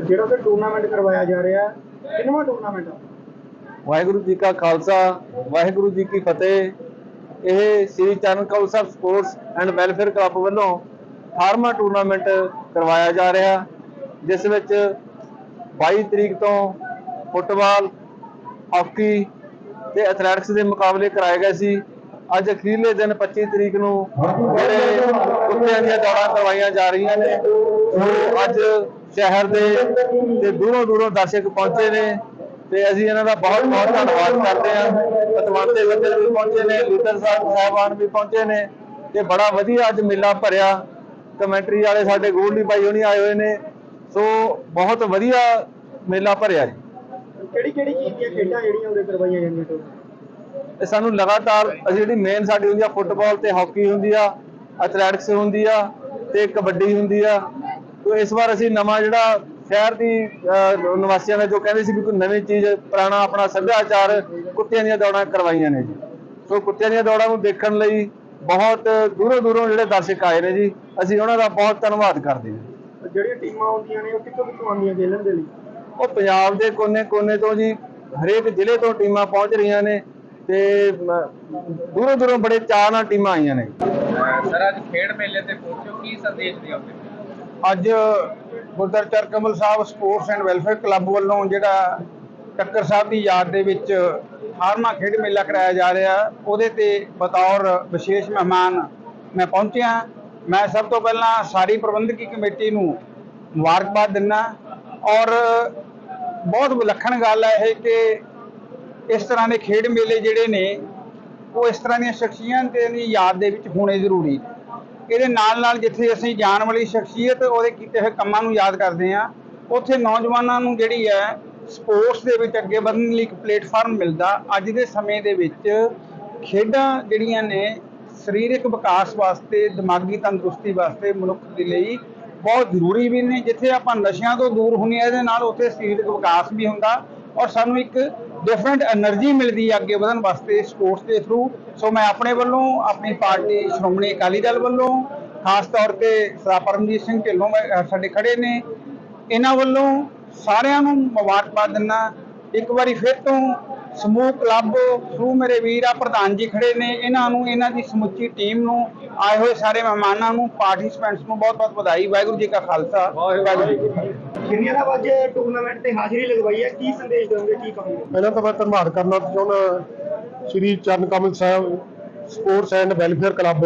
ਜਿਹੜਾ ਕਿ ਟੂਰਨਾਮੈਂਟ ਕਰਵਾਇਆ ਜਾ ਰਿਹਾ ਹੈ ਕਿੰਨਵਾਂ ਟੂਰਨਾਮੈਂਟ ਆ? ਵਾਹਿਗੁਰੂ ਜੀ ਕਾ ਖਾਲਸਾ ਵਾਹਿਗੁਰੂ ਜੀ ਕੀ ਫਤਿਹ। ਇਹ Sri Charan Kaul Sahib sports and welfare club ਵੱਲੋਂ 18ਵਾਂ ਟੂਰਨਾਮੈਂਟ ਕਰਵਾਇਆ ਜਾ ਰਿਹਾ ਜਿਸ ਵਿੱਚ 22 ਤਰੀਕ ਤੋਂ ਫੁੱਟਬਾਲ ਹਾਕੀ ਤੇ ਐਥਲੈਟਿਕਸ ਦੇ ਮੁਕਾਬਲੇ ਕਰਾਏ ਗਏ ਸੀ। ਅੱਜ ਅਖੀਰਲੇ ਦਿਨ 25 ਤਰੀਕ ਨੂੰ ਜਿਹੜੇ ਕੁੱਤਿਆਂ ਦੀਆਂ ਦੌੜਾਂ ਕਰਵਾਈਆਂ ਜਾ ਰਹੀਆਂ ਨੇ ਅੱਜ ਸ਼ਹਿਰ ਦੇ ਤੇ ਦੂਰੋਂ ਦੂਰੋਂ ਦਰਸ਼ਕ ਪਹੁੰਚੇ ਨੇ ਤੇ ਅਸੀਂ ਇਹਨਾਂ ਦਾ ਬਹੁਤ ਬਹੁਤ ਧੰਨਵਾਦ ਕਰਦੇ ਹਾਂ। ਪਤਵੰਤੇ ਬੱਚੇ ਵੀ ਪਹੁੰਚੇ ਨੇ ਲੀਡਰ ਸਾਹਿਬ ਸਾਹਿਬਾਨ ਵੀ ਪਹੁੰਚੇ ਨੇ ਤੇ ਬੜਾ ਵਧੀਆ ਅੱਜ ਮੇਲਾ ਭਰਿਆ। ਕਮੈਂਟਰੀ ਵਾਲੇ ਸਾਡੇ ਗੋਲਡੀ ਭਾਈ ਹੋਣੀ ਆਏ ਹੋਏ ਨੇ। ਸੋ ਬਹੁਤ ਵਧੀਆ ਮੇਲਾ ਭਰਿਆ ਜੀ ਕਿਹੜੀ ਕਿਹੜੀ ਚੀਜ਼ ਦੀਆਂ ਖੇਡਾਂ ਜਿਹੜੀਆਂ ਉਰੇ ਕਰਵਾਈਆਂ ਜਾਂਦੀਆਂ ਟੂਰ ਤੇ ਸਾਨੂੰ ਲਗਾਤਾਰ ਅਸੀਂ ਜਿਹੜੀ ਮੇਨ ਸਾਡੀ ਹੁੰਦੀ ਆ ਫੁੱਟਬਾਲ ਤੇ ਹਾਕੀ ਹੁੰਦੀ ਆ ਐਥਲੈਟਿਕਸ ਹੁੰਦੀ ਆ ਤੇ ਕਬੱਡੀ ਹੁੰਦੀ ਆ। ਤੋਂ ਇਸ ਵਾਰ ਅਸੀਂ ਨਵਾਂ ਜਿਹੜਾ ਸ਼ਹਿਰ ਦੀ ਨਿਵਾਸੀਆਂ ਨੇ ਜੋ ਕਹਿੰਦੇ ਸੀ ਵੀ ਕੋਈ ਨਵੀਂ ਚੀਜ਼ ਪੁਰਾਣਾ ਆਪਣਾ ਸੱਭਿਆਚਾਰ ਕੁੱਤਿਆਂ ਦੀਆਂ ਦੌੜਾਂ ਕਰਵਾਈਆਂ ਨੇ ਜੀ। ਸੋ ਕੁੱਤਿਆਂ ਦੀਆਂ ਦੌੜਾਂ ਨੂੰ ਦੇਖਣ ਲਈ ਬਹੁਤ ਦੂਰੋਂ ਦੂਰੋਂ ਜਿਹੜੇ ਦਰਸ਼ਕ ਆਏ ਨੇ ਜੀ ਅਸੀਂ ਉਹਨਾਂ ਦਾ ਬਹੁਤ ਧੰਨਵਾਦ ਕਰਦੇ ਹਾਂ। ਜਿਹੜੀਆਂ ਟੀਮਾਂ ਆਉਂਦੀਆਂ ਨੇ ਉਹ ਕਿੱਥੋਂ ਕਿੱਥੋਂ ਆਉਂਦੀਆਂ ਖੇਲਣ ਦੇ ਲਈ? ਉਹ ਪੰਜਾਬ ਦੇ ਕੋਨੇ-ਕੋਨੇ ਤੋਂ ਜੀ ਹਰੇਕ ਜ਼ਿਲ੍ਹੇ ਤੋਂ ਟੀਮਾਂ ਪਹੁੰਚ ਰਹੀਆਂ ਨੇ ਤੇ ਦੂਰੋਂ ਦੂਰੋਂ ਬੜੇ ਚਾਅ ਨਾਲ ਟੀਮਾਂ ਆਈਆਂ ਨੇ। ਸਰ ਅੱਜ ਖੇਡ ਮੇਲੇ ਤੇ ਪਹੁੰਚੋ ਕੀ ਸੰਦੇਸ਼ ਦਿਓਗੇ? ਅੱਜ ਗੁਰਦਰ ਚਰਕਮਲ Sahib sports and welfare club ਵੱਲੋਂ ਜਿਹੜਾ ਟੱਕਰ ਸਾਹਿਬ ਦੀ ਯਾਦ ਦੇ ਵਿੱਚ 18ਵਾਂ ਖੇਡ ਮੇਲਾ ਕਰਾਇਆ ਜਾ ਰਿਹਾ। ਉਹਦੇ ਤੇ ਬਤੌਰ ਵਿਸ਼ੇਸ਼ ਮਹਿਮਾਨ ਮੈਂ ਪਹੁੰਚਿਆ। ਮੈਂ ਸਭ ਤੋਂ ਪਹਿਲਾਂ ਸਾਰੀ ਪ੍ਰਬੰਧਕੀ ਕਮੇਟੀ ਨੂੰ ਮੁਬਾਰਕਬਾਦ ਦਿੰਦਾ ਔਰ ਬਹੁਤ ਵਿਲੱਖਣ ਗੱਲ ਹੈ ਇਹ ਕਿ ਇਸ ਤਰ੍ਹਾਂ ਦੇ ਖੇਡ ਮੇਲੇ ਜਿਹੜੇ ਨੇ, ਉਹ ਇਸ ਤਰ੍ਹਾਂ ਦੀਆਂ ਸ਼ਖਸੀਅਤਾਂ ਦੀ ਯਾਦ ਦੇ ਵਿੱਚ ਹੋਣੇ ਜ਼ਰੂਰੀ ਨੇ। ਇਹਦੇ ਨਾਲ ਨਾਲ ਜਿੱਥੇ ਅਸੀਂ ਜਾਣ ਵਾਲੀ ਸ਼ਖਸੀਅਤ ਉਹਦੇ ਕੀਤੇ ਹੋਏ ਕੰਮਾਂ ਨੂੰ ਯਾਦ ਕਰਦੇ ਹਾਂ, ਉੱਥੇ ਨੌਜਵਾਨਾਂ ਨੂੰ ਜਿਹੜੀ ਹੈ ਸਪੋਰਟਸ ਦੇ ਵਿੱਚ ਅੱਗੇ ਵਧਣ ਲਈ ਇੱਕ ਪਲੇਟਫਾਰਮ ਮਿਲਦਾ। ਅੱਜ ਦੇ ਸਮੇਂ ਦੇ ਵਿੱਚ ਖੇਡਾਂ ਜਿਹੜੀਆਂ ਨੇ ਸਰੀਰਕ ਵਿਕਾਸ ਵਾਸਤੇ, ਦਿਮਾਗੀ ਤੰਦਰੁਸਤੀ ਵਾਸਤੇ ਮਨੁੱਖ ਦੇ ਲਈ ਬਹੁਤ ਜ਼ਰੂਰੀ ਵੀ ਨੇ। ਜਿੱਥੇ ਆਪਾਂ ਨਸ਼ਿਆਂ ਤੋਂ ਦੂਰ ਹੁੰਨੇ ਆ ਇਹਦੇ ਨਾਲ ਉੱਥੇ ਸਰੀਰਕ ਵਿਕਾਸ ਵੀ ਹੁੰਦਾ ਔਰ ਸਾਨੂੰ ਇੱਕ ਡਿਫਰੈਂਟ એનર્ਜੀ ਮਿਲਦੀ ਹੈ ਅੱਗੇ ਵਧਣ ਵਾਸਤੇ ਸਪੋਰਟਸ ਦੇ ਥਰੂ ਸੋ ਮੈਂ ਆਪਣੇ ਵੱਲੋਂ, ਆਪਣੀ ਪਾਰਟੀ ਸ਼੍ਰੋਮਣੀ ਅਕਾਲੀ ਦਲ ਵੱਲੋਂ, ਖਾਸ ਤੌਰ ਤੇ ਸਰਪਰਮਜੀਤ ਸਿੰਘ ਢਿੱਲੋਂ ਸਾਡੇ ਖੜੇ ਨੇ, ਇਹਨਾਂ ਵੱਲੋਂ ਸਾਰਿਆਂ ਨੂੰ ਮੁਬਾਰਕਬਾਦ ਦਿੰਨਾ ਇੱਕ ਵਾਰੀ ਫਿਰ ਤੋਂ ਸਮੂਹ ਕਲੱਬ ਥਰੂ ਮੇਰੇ ਵੀਰ ਆ ਪ੍ਰਧਾਨ ਜੀ ਖੜੇ ਨੇ। ਇਹਨਾਂ ਨੂੰ ਇਹਨਾਂ ਦੀ ਸਮੁੱਚੀ ਟੀਮ ਨੂੰ ਆਏ ਹੋਏ ਸਾਰੇ ਮਹਿਮਾਨਾਂ ਨੂੰ ਪਾਰਟਿਸਪੈਂਟਸ ਨੂੰ ਬਹੁਤ ਬਹੁਤ ਵਧਾਈ। ਵਾਹਿਗੁਰੂ ਜੀ ਕਾ ਖਾਲਸਾ। ਵਾਹਿਗੁਰੂ ਜੀ ਕੀ ਫਤਿਹ। ਕਿੰਨੀਆਂ ਦਾ ਅੱਜ ਟੂਰਨਾਮੈਂਟ ਤੇ ਹਾਜ਼ਰੀ ਲਗਵਾਈ ਹੈ? ਕੀ ਸੰਦੇਸ਼ ਦਿਓਗੇ ਕੀ ਕਹੋਗੇ? ਪਹਿਲਾਂ ਤਾਂ ਮੈਂ ਧੰਨਵਾਦ ਕਰਨਾ ਚਾਹੁੰਦਾ Shri Charan Kamal Sahib sports and welfare club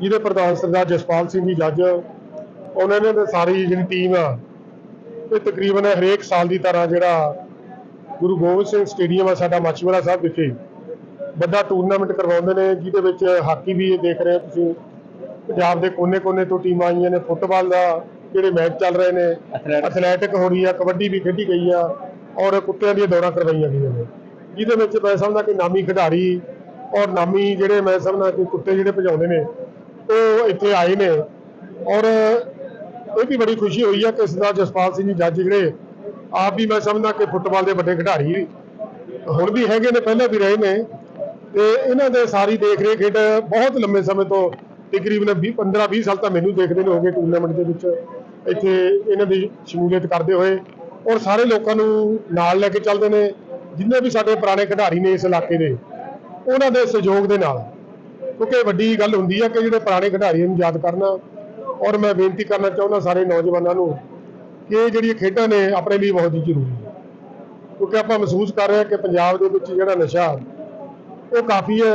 ਜਿਹਦੇ ਪ੍ਰਧਾਨ ਸਰਦਾਰ ਜਸਪਾਲ ਸਿੰਘ ਜੀ ਜੱਜ ਉਹਨਾਂ ਨੇ ਸਾਰੀ ਜਿਹੜੀ ਟੀਮ ਆ ਇਹ ਤਕਰੀਬਨ ਹਰੇਕ ਸਾਲ ਦੀ ਤਰ੍ਹਾਂ ਜਿਹੜਾ ਗੁਰੂ ਗੋਬਿੰਦ ਸਿੰਘ ਸਟੇਡੀਅਮ ਆ ਸਾਡਾ ਮਾਛੀਵਾੜਾ ਸਾਹਿਬ ਵਿਖੇ। ਵੱਡਾ ਟੂਰਨਾਮੈਂਟ ਕਰਵਾਉਂਦੇ ਨੇ ਜਿਹਦੇ ਵਿੱਚ ਹਾਕੀ ਵੀ ਇਹ ਦੇਖ ਰਹੇ ਹੋ ਤੁਸੀਂ। ਪੰਜਾਬ ਦੇ ਕੋਨੇ-ਕੋਨੇ ਤੋਂ ਟੀਮਾਂ ਆਈਆਂ ਨੇ ਫੁੱਟਬਾਲ ਦਾ ਜਿਹੜੇ ਮੈਚ ਚੱਲ ਰਹੇ ਨੇ ਐਥਲੈਟਿਕ ਹੋ ਰਹੀ ਆ ਕਬੱਡੀ ਵੀ ਖੇਡੀ ਗਈ ਆ ਔਰ ਕੁੱਤਿਆਂ ਦੀਆਂ ਦੌੜਾਂ ਕਰਵਾਈਆਂ ਗਈਆਂ ਨੇ। ਜਿਹਦੇ ਵਿੱਚ ਮੈਂ ਸਮਝਦਾ ਕਿ ਨਾਮੀ ਖਿਡਾਰੀ ਔਰ ਨਾਮੀ ਜਿਹੜੇ ਮੈਂ ਸਮਝਦਾ ਕਿ ਕੁੱਤੇ ਜਿਹੜੇ ਭਜਾਉਂਦੇ ਨੇ ਉਹ ਇੱਥੇ ਆਏ ਨੇ। ਔਰ ਇਹ ਵੀ ਬੜੀ ਖੁਸ਼ੀ ਹੋਈ ਆ ਕਿ ਸਰਦਾਰ ਜਸਪਾਲ ਸਿੰਘ ਜੀ ਜੱਜ ਜਿਹੜੇ ਆਪ ਵੀ ਮੈਂ ਸਮਝਦਾ ਕਿ ਫੁੱਟਬਾਲ ਦੇ ਵੱਡੇ ਖਿਡਾਰੀ ਹੁਣ ਵੀ ਹੈਗੇ ਨੇ, ਪਹਿਲਾਂ ਵੀ ਰਹੇ ਨੇ। ਤੇ ਇਹਨਾਂ ਦੇ ਸਾਰੀ ਦੇਖ ਰੇਖ ਖੇਡ ਬਹੁਤ ਲੰਮੇ ਸਮੇਂ ਤੋਂ ਤਕਰੀਬਨ 20 15 20 ਸਾਲ ਤਾਂ ਮੈਨੂੰ ਦੇਖਦੇ ਨੇ ਹੋ ਗਏ ਟੂਰਨਾਮੈਂਟ ਦੇ ਵਿੱਚ। ਇੱਥੇ ਇਹਨਾਂ ਦੀ ਸ਼ਮੂਲੀਅਤ ਕਰਦੇ ਹੋਏ ਔਰ ਸਾਰੇ ਲੋਕਾਂ ਨੂੰ ਨਾਲ ਲੈ ਕੇ ਚੱਲਦੇ ਨੇ, ਜਿੰਨੇ ਵੀ ਸਾਡੇ ਪੁਰਾਣੇ ਖਿਡਾਰੀ ਨੇ ਇਸ ਇਲਾਕੇ ਦੇ, ਉਹਨਾਂ ਦੇ ਸਹਿਯੋਗ ਦੇ ਨਾਲ। ਕਿਉਂਕਿ ਵੱਡੀ ਗੱਲ ਹੁੰਦੀ ਹੈ ਕਿ ਜਿਹੜੇ ਪੁਰਾਣੇ ਖਿਡਾਰੀਆਂ ਨੂੰ ਯਾਦ ਕਰਨਾ ਔਰ ਮੈਂ ਬੇਨਤੀ ਕਰਨਾ ਚਾਹੁੰਦਾ ਸਾਰੇ ਨੌਜਵਾਨਾਂ ਨੂੰ ਕਿ ਇਹ ਜਿਹੜੀਆਂ ਖੇਡਾਂ ਨੇ ਆਪਣੇ ਲਈ ਬਹੁਤ ਹੀ ਜ਼ਰੂਰੀ ਹੈ ਕਿਉਂਕਿ ਆਪਾਂ ਮਹਿਸੂਸ ਕਰ ਰਹੇ ਹਾਂ ਕਿ ਪੰਜਾਬ ਦੇ ਵਿੱਚ ਜਿਹੜਾ ਨਸ਼ਾ, ਉਹ ਕਾਫੀ ਹੈ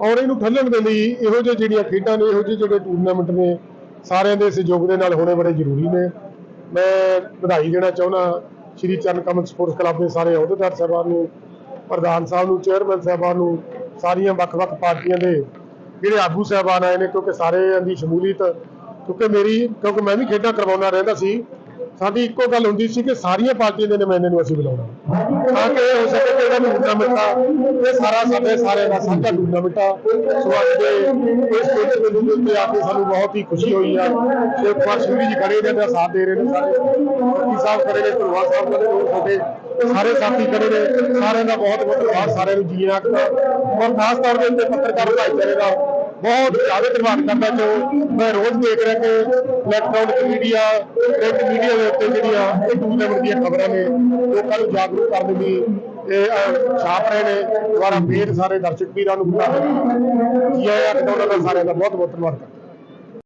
ਔਰ ਇਹਨੂੰ ਠੱਲਣ ਦੇ ਲਈ ਇਹੋ ਜਿਹੇ ਜਿਹੜੀਆਂ ਖੇਡਾਂ ਨੇ, ਇਹੋ ਜਿਹੇ ਜਿਹੜੇ ਟੂਰਨਾਮੈਂਟ ਨੇ, ਸਾਰਿਆਂ ਦੇ ਸਹਿਯੋਗ ਦੇ ਨਾਲ ਹੋਣੇ ਬੜੇ ਜ਼ਰੂਰੀ ਨੇ। ਮੈਂ ਵਧਾਈ ਦੇਣਾ ਚਾਹੁੰਦਾ ਸ਼੍ਰੀ ਚਰਨ ਕਮਲ ਸਪੋਰਟਸ ਕਲੱਬ ਦੇ ਸਾਰੇ ਅਹੁਦੇਦਾਰ ਸਾਹਿਬਾਨ ਨੂੰ, ਪ੍ਰਧਾਨ ਸਾਹਿਬ ਨੂੰ ਚੇਅਰਮੈਨ ਸਾਹਿਬਾਨ ਨੂੰ, ਸਾਰੀਆਂ ਵੱਖ-ਵੱਖ ਪਾਰਟੀਆਂ ਦੇ ਜਿਹੜੇ ਆਗੂ ਸਾਹਿਬਾਨ ਆਏ ਨੇ, ਕਿਉਂਕਿ ਸਾਰਿਆਂ ਦੀ ਸ਼ਮੂਲੀਅਤ, ਕਿਉਂਕਿ ਮੇਰੀ, ਕਿਉਂਕਿ ਮੈਂ ਵੀ ਖੇਡਾਂ ਕਰਵਾਉਣਾ ਰਹਿੰਦਾ ਸੀ ਸਾਡੀ ਇੱਕੋ ਗੱਲ ਹੁੰਦੀ ਸੀ ਕਿ ਸਾਰੀਆਂ ਪਾਰਟੀਆਂ ਦੇ ਨੁਮਾਇੰਦੇ ਨੂੰ ਅਸੀਂ ਬੁਲਾਉਣਾ। ਤਾਂ ਕਿ ਹੋ ਸਕੇ ਕਿ ਇਹਨਾਂ ਨੂੰ ਟੂਰਨਾਮੈਂਟ ਇਹ ਸਾਰਾ ਸਾਡੇ ਸਾਰੇ ਦਾ ਸਾਂਝਾ ਟੂਰਨਾਮੈਂਟ ਆ ਸੋ ਅੱਜ ਦੇ ਇਸ ਖੇਡ ਮੇਲੇ ਦੇ ਉੱਤੇ ਆ ਕੇ ਸਾਨੂੰ ਬਹੁਤ ਹੀ ਖੁਸ਼ੀ ਹੋਈ ਆ। ਸ਼ੇਖ ਕੁਮਾਰ ਜੀ ਖੜੇ ਨੇ ਦਾ ਸਾਥ ਦੇ ਰਹੇ ਨੇ ਸਾਰੇ। ਮੁਖੀ ਸਾਹਿਬ ਖੜੇ ਨੇ ਧਰਵਾ ਸਾਹਿਬ ਖੜੇ ਨੇ ਸਾਡੇ ਸਾਰੇ ਸਾਥੀ ਖੜੇ ਨੇ, ਸਾਰਿਆਂ ਦਾ ਬਹੁਤ ਬਹੁਤ ਧੰਨਵਾਦ, ਸਾਰਿਆਂ ਨੂੰ ਜੀ ਆਖਦਾ। ਔਰ ਖਾਸ ਤੌਰ ਦੇ ਉੱਤੇ ਪੱਤਰਕਾਰ ਭਾਈਚਾਰੇ ਦਾ ਬਹੁਤ ਜ਼ਿਆਦਾ ਧੰਨਵਾਦ ਕਰਦਾ ਜੋ ਮੈਂ ਰੋਜ਼ ਦੇਖ ਰਿਹਾ ਕਿ ਇਲੈਕਟ੍ਰੋਨਿਕ ਮੀਡੀਆ ਪ੍ਰਿੰਟ ਮੀਡੀਆ ਦੇ ਉੱਤੇ ਜਿਹੜੀਆਂ ਇਹ ਟੂਰਨਾਮੈਂਟ ਦੀਆਂ ਖਬਰਾਂ ਨੇ ਲੋਕਾਂ ਨੂੰ ਜਾਗਰੂਕ ਕਰਨ ਦੀ ਇਹ ਛਾਪ ਰਹੇ ਨੇ। ਦੁਬਾਰਾ ਫੇਰ ਸਾਰੇ ਦਰਸ਼ਕ ਵੀਰਾਂ ਨੂੰ ਬੁਲਾ ਰਹੇ ਜੀ ਆਇਆਂ ਉਹਨਾਂ ਦਾ ਸਾਰਿਆਂ ਦਾ ਬਹੁਤ ਬਹੁਤ ਧੰਨਵਾਦ। ਕਰਦਾ